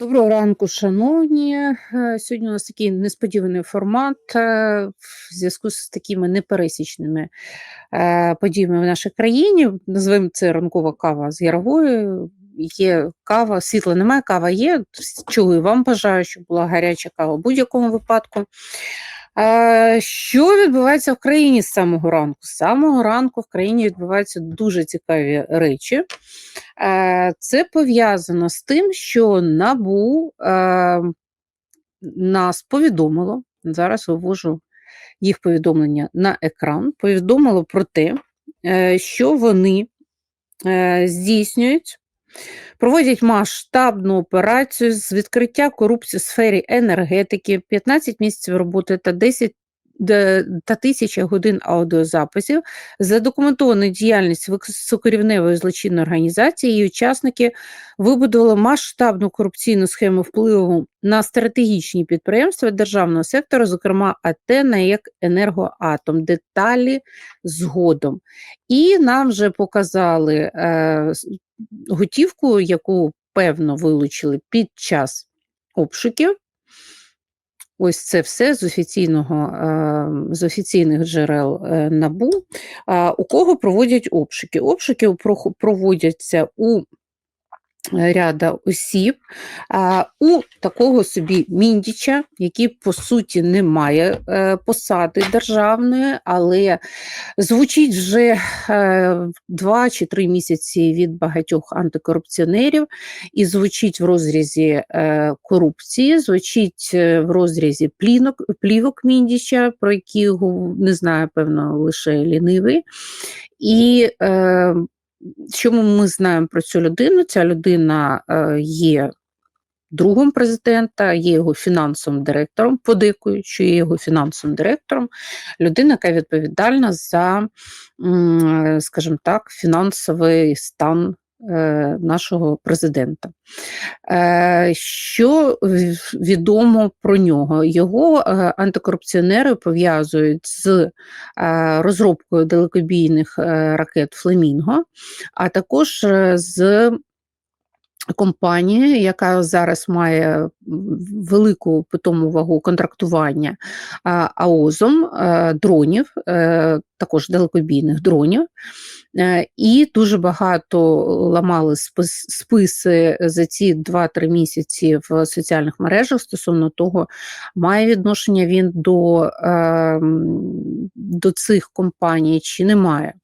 Доброго ранку, шановні. Е, Сьогодні у нас такий несподіваний формат е, в зв'язку з такими непересічними е, подіями в нашій країні. Називаємо це ранкова кава з Яровою. Є кава, світла немає, кава є. І вам бажаю, щоб була гаряча кава в будь-якому випадку. Що відбувається в країні з самого ранку? З самого ранку в країні відбуваються дуже цікаві речі. Це пов'язано з тим, що НАБУ нас повідомило, зараз вивожу їх повідомлення на екран, повідомило про те, е, що вони е, здійснюють, проводять масштабну операцію з відкриття корупції в сфері енергетики, 15 місяців роботи та 10 де- та тисяча годин аудіозаписів, задокументовану діяльність високорівневої злочинної організації, її учасники вибудували масштабну корупційну схему впливу на стратегічні підприємства державного сектору, зокрема АТ на як енергоатом. Деталі згодом. І нам вже показали е, готівку, яку певно вилучили під час обшуків. Ось це все з офіційного е, з офіційних джерел е, НАБУ. У кого проводять обшуки? Обшуки проводяться у ряда осіб, у такого собі міндіча, який по суті не має е, посади державної, але звучить вже е, два чи три місяці від багатьох антикорупціонерів і звучить в розрізі е, корупції, звучить е, в розрізі плінок, плівок Міндіча, про які не знає, певно, лише лінивий. І е, що ми знаємо про цю людину? Ця людина е, є другом президента, є його фінансовим директором, подейкують, що є його фінансовим директором, людина, яка відповідальна за, скажімо так, фінансовий стан е, нашого президента. Е, Що відомо про нього? Його е, антикорупціонери пов'язують з е, розробкою далекобійних е, ракет Флемінго, а також е, з компанією, яка зараз має велику питому вагу контрактування АОЗом е, дронів, е, також далекобійних дронів. Е, І дуже багато ламали списи за ці 2-3 місяці в соціальних мережах стосовно того, має відношення він до, е, до цих компаній чи не має. Е,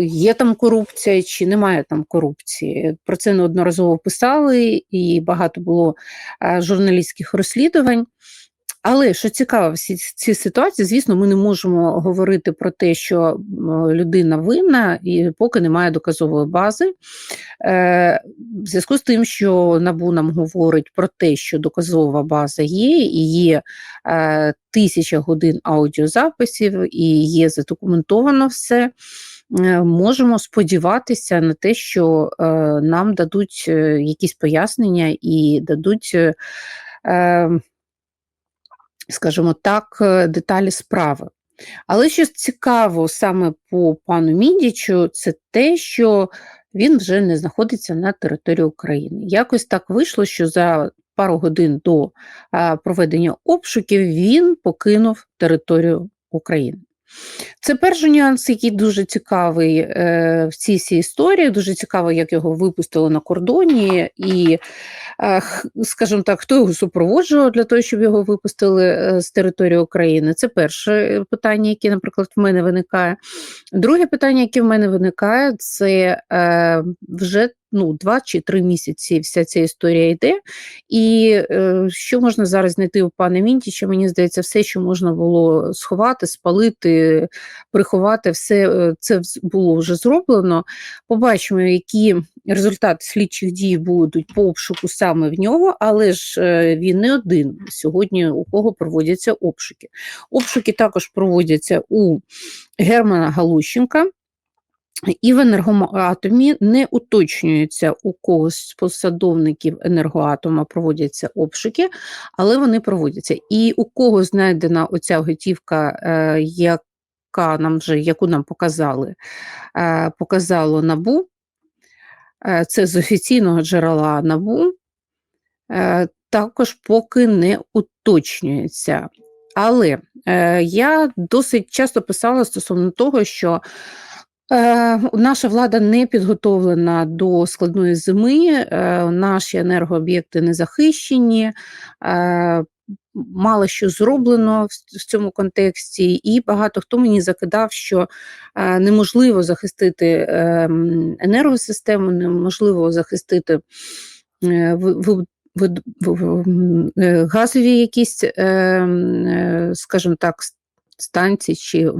Є там корупція чи немає там корупції. Про це неодноразово писали, і багато було е, журналістських розслідувань. Але що цікаво, всі ці ситуації, звісно, ми не можемо говорити про те, що людина винна, і поки немає доказової бази. Е, В зв'язку з тим, що НАБУ нам говорить про те, що доказова база є, і є е, тисяча годин аудіозаписів, і є задокументовано все. е, Можемо сподіватися на те, що е, нам дадуть е, якісь пояснення і дадуть, е, е, скажімо так, е, деталі справи. Але що цікаво саме по пану Міндічу, це те, що він вже не знаходиться на території України. Якось так вийшло, що за пару годин до проведення обшуків він покинув територію України. Це перший нюанс, який дуже цікавий е, в цій всій історії. Дуже цікаво, як його випустили на кордоні, і, е, скажімо так, хто його супроводжував для того, щоб його випустили е, з території України. Це перше питання, яке, наприклад, в мене виникає. Друге питання, яке в мене виникає, це е, вже ну, два чи три місяці вся ця історія йде. І е, що можна зараз знайти у пана Мінтіча? Мені здається, все, що можна було сховати, спалити, приховати, все е, це було вже зроблено. Побачимо, які результати слідчих дій будуть по обшуку саме в нього, але ж е, він не один сьогодні, у кого проводяться обшуки. Обшуки також проводяться у Германа Галущенка. І в енергоатомі не уточнюється, у когось з посадовників енергоатома проводяться обшуки, але вони проводяться. І у кого знайдена оця готівка, е, яка нам вже, яку нам показали, е, показало НАБУ, е, це з офіційного джерела НАБУ, також поки не уточнюється. Але я досить часто писала стосовно того, що наша влада не підготовлена до складної зими, е, наші енергооб'єкти не захищені. Е, Мало що зроблено в, цьому контексті, і багато хто мені закидав, що е, неможливо захистити е, енергосистему, неможливо захистити е, е, газові якісь, е, е, скажімо так, станції чи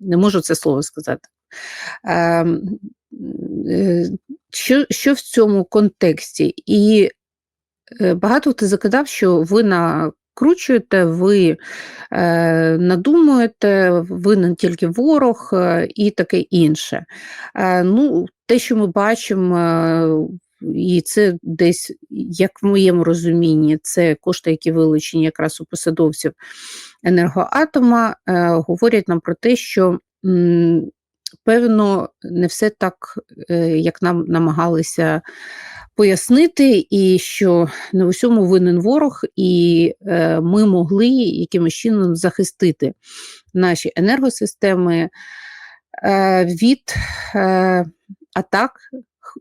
не можу це слово сказати. Е, е, що, що в цьому контексті? І Е, багато хто закидав, що ви накручуєте, ви е, надумуєте, ви не тільки ворог і таке інше. Ну, Те, що ми бачимо, і це десь, як в моєму розумінні, це кошти, які вилучені якраз у посадовців енергоатома, е, говорять нам про те, що. Певно, не все так, е, як нам намагалися пояснити, і що не в усьому винен ворог, і е, ми могли якимось чином захистити наші енергосистеми від атак.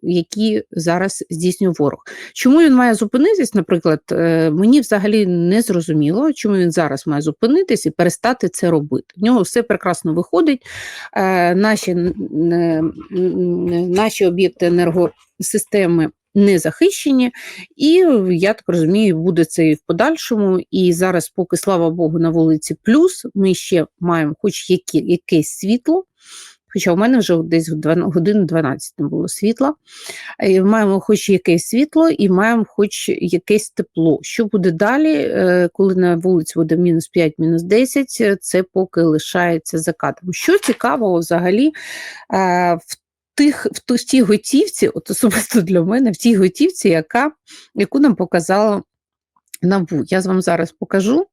Які зараз здійснює ворог. Чому він має зупинитись, наприклад, е, мені взагалі не зрозуміло, чому він зараз має зупинитись і перестати це робити. В нього все прекрасно виходить. Е, наші наші об'єкти енергосистеми не захищені, і я так розумію, буде це і в подальшому. І зараз, поки слава Богу, на вулиці плюс, ми ще маємо хоч які, якесь світло. Хоча у мене вже десь годин 12 не було світла. Маємо хоч якесь світло і маємо хоч якесь тепло. Що буде далі, е, коли на вулиці буде мінус 5, мінус 10, це поки лишається закатом. Що цікавого взагалі е, в тих, в тій готівці, от особисто для мене, в тій готівці, яка, яку нам показала НАБУ. Я вам зараз покажу.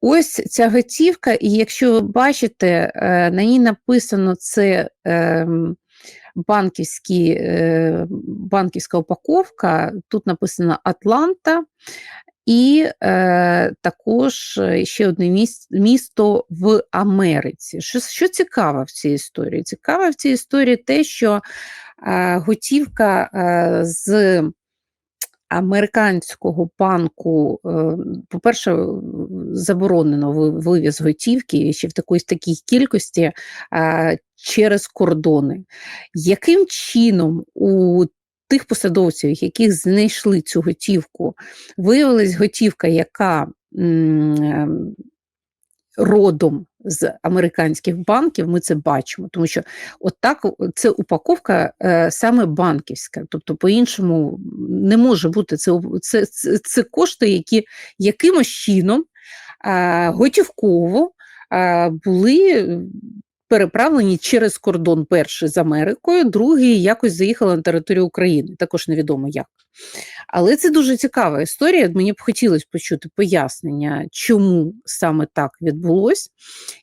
Ось ця готівка, і якщо ви бачите, е, на ній написано це е, банківські, е, банківська упаковка, тут написано Атланта, і е, також ще одне місто, в Америці. Що що цікаво в цій історії? Цікаво в цій історії те, що готівка з американського банку, е, по-перше, заборонено вивіз готівки ще в такої такій кількості е, через кордони. Яким чином у тих посадовців, яких знайшли цю готівку, виявилась готівка, яка родом з американських банків, ми це бачимо, тому що от це упаковка е, саме банківська, тобто по-іншому не може бути. Це це, це, це кошти, які якимось чином е, готівково е, були переправлені через кордон перший з Америкою, другий якось заїхали на територію України, також невідомо як. Але це дуже цікава історія. Мені б хотілося почути пояснення, чому саме так відбулось,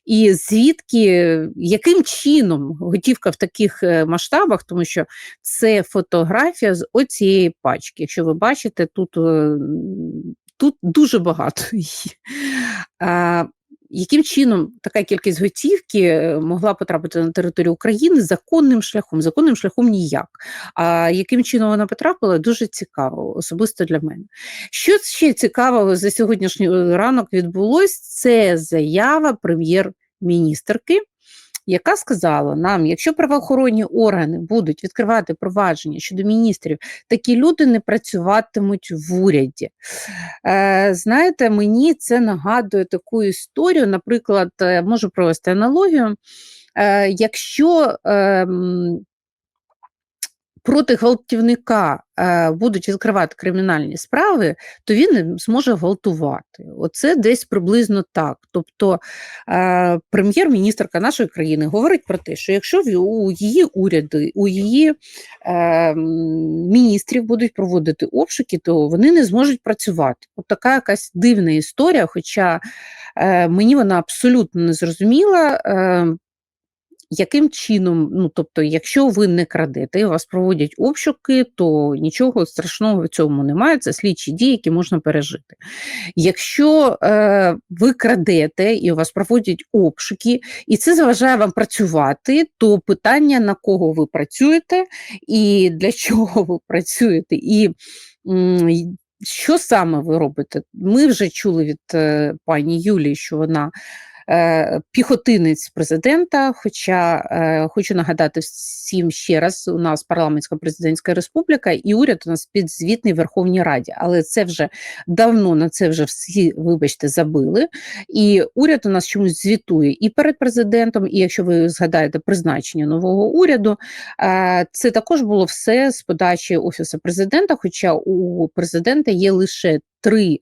і звідки, яким чином готівка в таких е, масштабах, тому що це фотографія з оцієї пачки. Якщо ви бачите, тут е, тут дуже багато її яким чином така кількість готівки е, могла потрапити на територію України законним шляхом? Законним шляхом ніяк. А яким чином вона потрапила, дуже цікаво, особисто для мене. Що ще цікавого за сьогоднішній е, ранок відбулось? Це заява прем'єр-міністрки яка сказала нам, якщо правоохоронні органи будуть відкривати провадження щодо міністрів, такі люди не працюватимуть в уряді. Е, Знаєте, мені це нагадує таку історію, наприклад, е, можу провести аналогію. Е, Якщо е, проти гвалтівника е, будуть відкривати кримінальні справи, то він зможе гвалтувати. Оце десь приблизно так. Тобто е, прем'єр-міністрка нашої країни говорить про те, що якщо у її уряди, у її е, міністрів будуть проводити обшуки, то вони не зможуть працювати. От така якась дивна історія, хоча мені вона абсолютно не зрозуміла. Яким чином, ну тобто, якщо ви не крадете, і вас проводять обшуки, то нічого страшного в цьому немає. Це слідчі дії, які можна пережити. Якщо е, ви крадете і у вас проводять обшуки, і це заважає вам працювати, то питання на кого ви працюєте і для чого ви працюєте, і м, що саме ви робите? Ми вже чули від е, пані Юлії, що вона піхотинець президента. Хоча е, хочу нагадати всім ще раз: у нас парламентська президентська республіка, і уряд у нас підзвітний Верховній Раді, але це вже давно на це вже всі, вибачте, забили. І уряд у нас чомусь звітує і перед президентом, і якщо ви згадаєте призначення нового уряду, е, це також було все з подачі офісу президента. Хоча у президента є лише три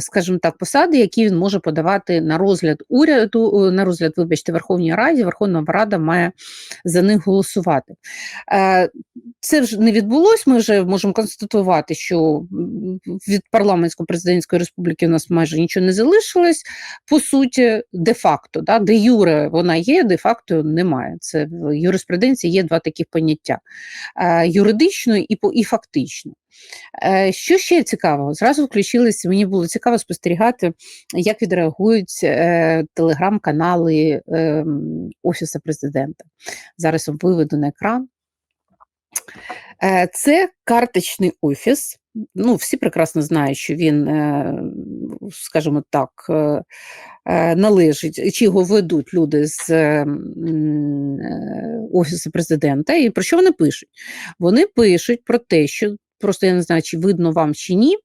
скажімо так, посади, які він може подавати на розгляд уряду, на розгляд, вибачте, Верховній Раді, Верховна Рада має за них голосувати. Е, це вже не відбулося. Ми вже можемо констатувати, що від парламентсько-президентської республіки у нас майже нічого не залишилось. По суті, де-факто, да, де юре вона є, де-факто немає. Це в юриспруденції є два таких поняття: е, юридично і і фактично. Е, що ще цікавого? Зразу включилися, мені було цікаво спостерігати, як відреагують е, телеграм-канали е, Офісу президента. Зараз вам виведу на екран. Е, це карточний офіс. Ну, Всі прекрасно знають, що він, скажімо так, належить, чи його ведуть люди з Офісу президента. І про що вони пишуть? Вони пишуть про те, що просто я не знаю, чи видно вам чи ні.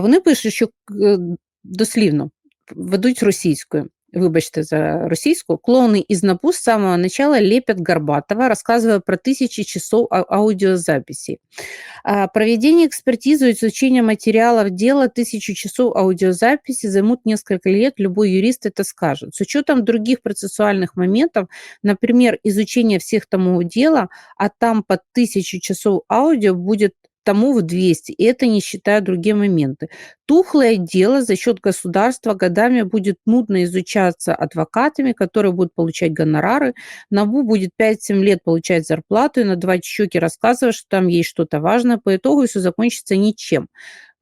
Вони пишуть, що е, дослівно ведуть російською. Вибачте за російську, клоны из НАБУ с самого начала лепят Горбатова, рассказывая про тысячи часов аудиозаписей. Проведение экспертизы и изучение материалов дела тысячу часов аудиозаписи займут несколько лет, любой юрист это скажет. С учетом других процессуальных моментов, например, изучение всех тому дела, а там по тысячу часов аудио будет тому в 200, и это не считая другие моменты. Тухлое дело за счет государства годами будет нудно изучаться адвокатами, которые будут получать гонорары. НАБУ будет 5-7 лет получать зарплату и надавать щеки, рассказывая, что там есть что-то важное. По итогу все закончится ничем.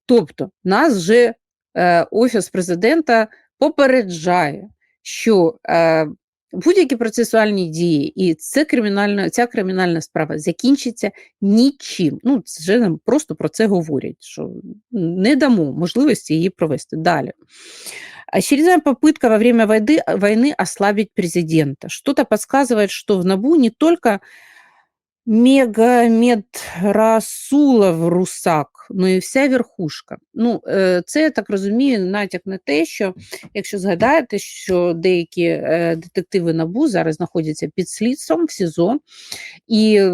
Тобто нас же е, Офіс президента попереджає, що е, будь-які процесуальні дії, і це кримінальна, ця кримінальна справа закінчиться нічим. Ну, вже нам просто про це говорять, що не дамо можливості її провести далі. Очередная попытка во время войны, войны ослабить президента. Что-то подсказывает, что в НАБУ не только Мегамед Расулов Русак, ну і вся верхушка. Ну, е, Це я так розумію, натяк на те, що якщо згадаєте, що деякі е, детективи НАБУ зараз знаходяться під слідством в СІЗО, і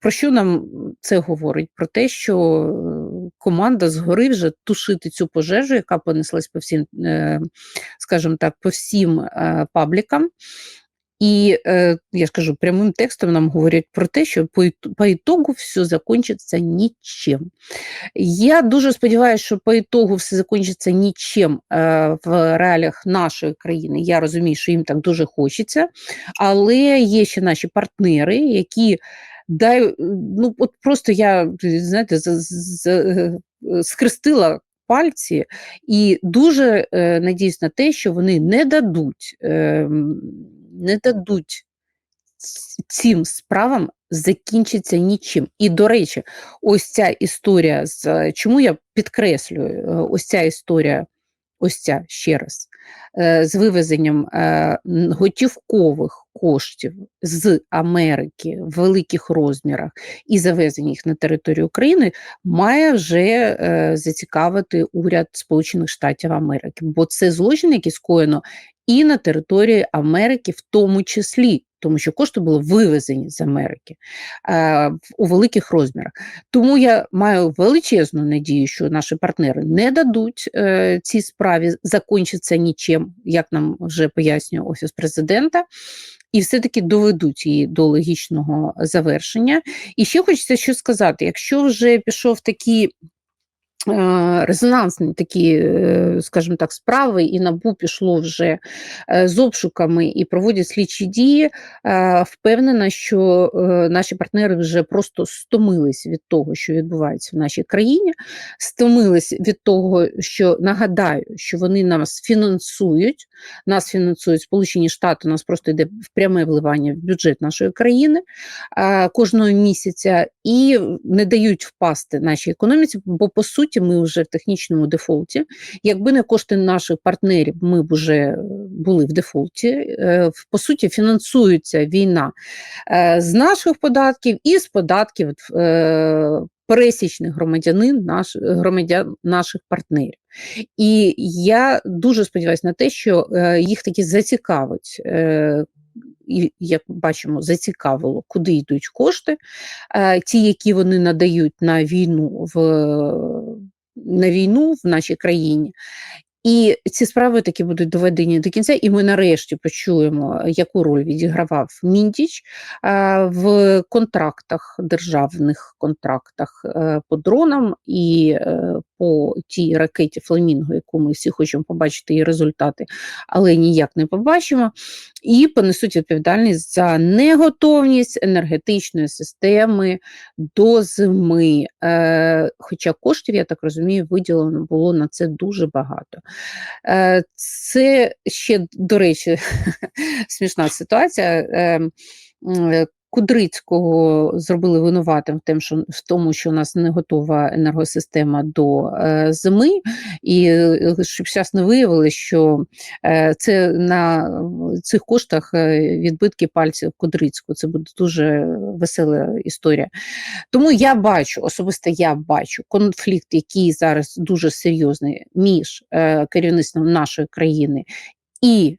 про що нам це говорить? Про те, що е, команда згори вже тушити цю пожежу, яка понеслась по всім, скажімо так, по всім паблікам. І е, я ж кажу, прямим текстом нам говорять про те, що по по ітогу все закінчиться нічим. Я дуже сподіваюся, що по ітогу все закінчиться нічим е, в реаліях нашої країни. Я розумію, що їм так дуже хочеться, але є ще наші партнери, які дай, ну от просто я знаєте, е. Пальці і дуже е, надіюсь на те, що вони не дадуть е, не дадуть цим справам закінчиться нічим. І, до речі, ось ця історія з чому я підкреслюю е, ось ця історія, ось ця ще раз, е, з вивезенням е, готівкових коштів з Америки в великих розмірах і завезення їх на територію України, має вже зацікавити уряд Сполучених Штатів Америки, бо це злочин, який скоєно і на території Америки, в тому числі, тому що кошти були вивезені з Америки е, у великих розмірах. Тому я маю величезну надію, що наші партнери не дадуть е, цій справі закінчитися нічим, як нам вже пояснює Офіс президента. І все-таки доведуть її до логічного завершення. І ще хочеться що сказати: якщо вже пішов такий резонансні такі, е, скажімо так, справи, і НАБУ пішло вже з обшуками і проводять слідчі дії. Впевнена, що наші партнери вже просто стомились від того, що відбувається в нашій країні, стомились від того, що нагадаю, що вони нас фінансують, нас фінансують Сполучені Штати, у нас просто йде в пряме вливання в бюджет нашої країни кожного місяця і не дають впасти нашій економіці, бо по суті суті, ми вже в технічному дефолті. Якби не кошти наших партнерів, ми б вже були в дефолті. Е, по суті, фінансується війна е, з наших податків і з податків е, пересічних громадянин, наш, громадян наших партнерів. І я дуже сподіваюся на те, що їх таки зацікавить. І, як бачимо, зацікавило, куди йдуть кошти, ті, які вони надають на війну в на війну в нашій країні. І ці справи таки будуть доведені до кінця, і ми нарешті почуємо, яку роль відігравав Міндіч в контрактах, державних контрактах е, по дронам і е, по тій ракеті Фламінго, яку ми всі хочемо побачити її результати, але ніяк не побачимо. І понесуть відповідальність за неготовність енергетичної системи до зими. Е, Хоча коштів, я так розумію, виділено було на це дуже багато. Е, Це ще, до речі, смішна ситуація. Ем, Кудрицького зробили винуватим в тим, що в тому, що у нас не готова енергосистема до е, зими, і е, щоб зараз не виявили, що е, це на цих коштах е, відбитки пальців Кудрицького. Це буде дуже весела історія. Тому я бачу, особисто я бачу конфлікт, який зараз дуже серйозний між е, керівництвом нашої країни і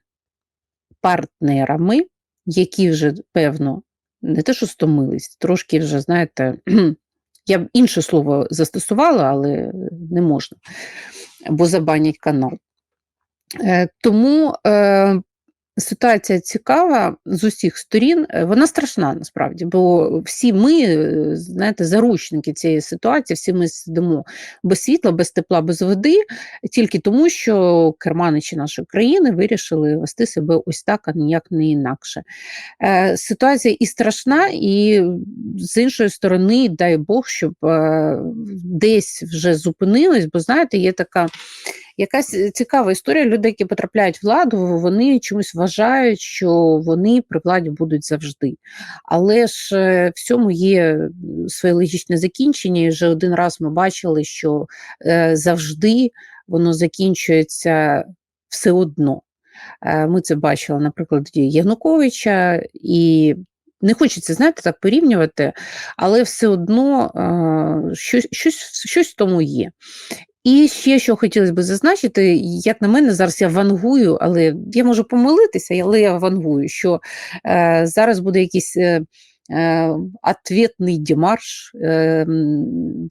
партнерами, які вже певно не те, що стомились, трошки вже, знаєте, я б інше слово застосувала, але не можна, бо забанять канал. Е, тому е, Ситуація цікава з усіх сторін, е, вона страшна насправді, бо всі ми, е, знаєте, заручники цієї ситуації, всі ми сидимо без світла, без тепла, без води, тільки тому, що керманичі нашої країни вирішили вести себе ось так, а ніяк не інакше. Е, Ситуація і страшна, і з іншої сторони, дай Бог, щоб десь вже зупинилось, бо знаєте, є така. Якась е, цікава історія. Люди, які потрапляють в владу, вони чомусь вважають, що вони при владі будуть завжди. Але ж е, в цьому є своє логічне закінчення. І вже один раз ми бачили, що е, завжди воно закінчується все одно. Ми це бачили, наприклад, Януковича і. Не хочеться, знаєте, так порівнювати, але все одно щось щось, щось тому є. І ще що хотілося б зазначити, як на мене, зараз я вангую, але я можу помилитися, але я вангую, що е, зараз буде якийсь е, е, ответний демарш, е,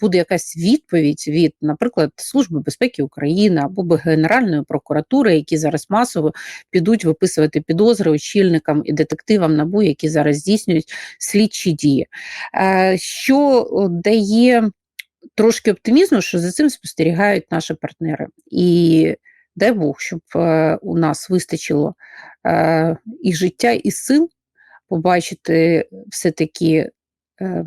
буде якась відповідь від, наприклад, Служби безпеки України або Генеральної прокуратури, які зараз масово підуть виписувати підозри очільникам і детективам НАБУ, які зараз здійснюють слідчі дії. Е, що дає трошки оптимізму, що за цим спостерігають наші партнери. І дай Бог, щоб е, у нас вистачило е, і життя, і сил побачити все-таки е,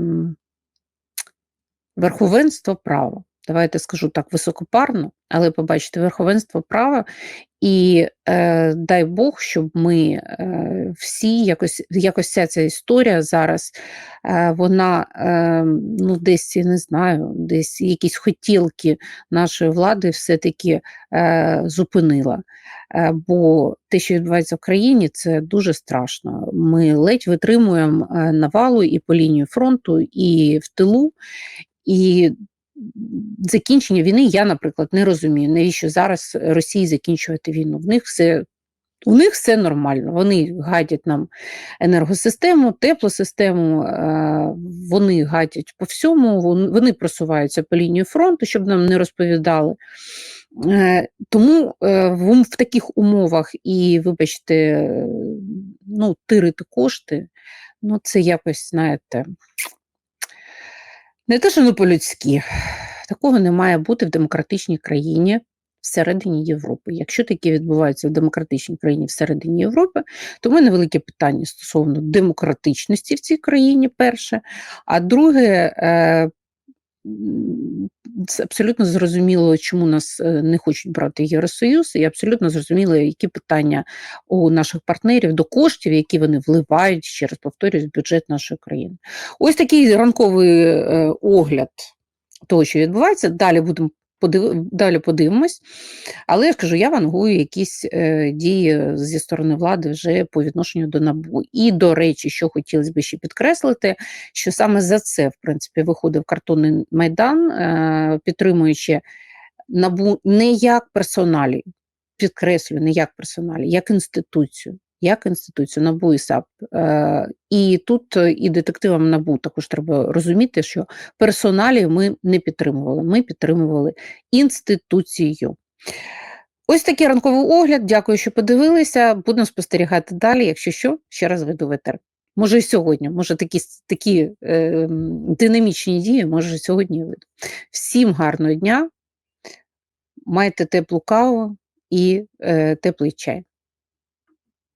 верховенство права. Давайте скажу так високопарно, але побачити верховенство права і е, дай Бог, щоб ми е, всі якось якось ця ця історія зараз, е, вона е, ну десь не знаю, десь якісь хотілки нашої влади все-таки е, зупинила. Е, бо те, що відбувається в країні, це дуже страшно. Ми ледь витримуємо е, навалу і по лінії фронту, і в тилу. І закінчення війни я, наприклад, не розумію, навіщо зараз Росії закінчувати війну. В них все. У них все нормально, вони гадять нам енергосистему, теплосистему, е, вони гадять по всьому, вони просуваються по лінії фронту, щоб нам не розповідали. Е, тому е, в таких умовах і, вибачте, ну, тирити кошти, ну це якось, знаєте, не те, що не по-людськи, Такого не має бути в демократичній країні всередині Європи. Якщо таке відбувається в демократичній країні всередині Європи, то в мене велике питання стосовно демократичності в цій країні, перше. А друге, е, це абсолютно зрозуміло, чому нас е, не хочуть брати Євросоюз, і абсолютно зрозуміло, які питання у наших партнерів до коштів, які вони вливають, ще раз повторюсь, в бюджет нашої країни. Ось такий ранковий е, огляд того, що відбувається. Далі будемо подив... далі подивимось. Але я ж кажу, я вангую якісь е, дії зі сторони влади вже по відношенню до НАБУ. І, до речі, що хотілося б ще підкреслити, що саме за це, в принципі, виходив картонний майдан, е, підтримуючи НАБУ не як персоналі, підкреслюю, не як персоналі, як інституцію. Як інституцію НАБУ і САП. Е, і тут е, і детективам НАБУ також треба розуміти, що персоналі ми не підтримували, ми підтримували інституцію. Ось такий ранковий огляд. Дякую, що подивилися. Будемо спостерігати далі. Якщо що, ще раз веду в етер. Може, і сьогодні, може, такі такі е, динамічні дії, може, сьогодні веду. Всім гарного дня, майте теплу каву і е, теплий чай.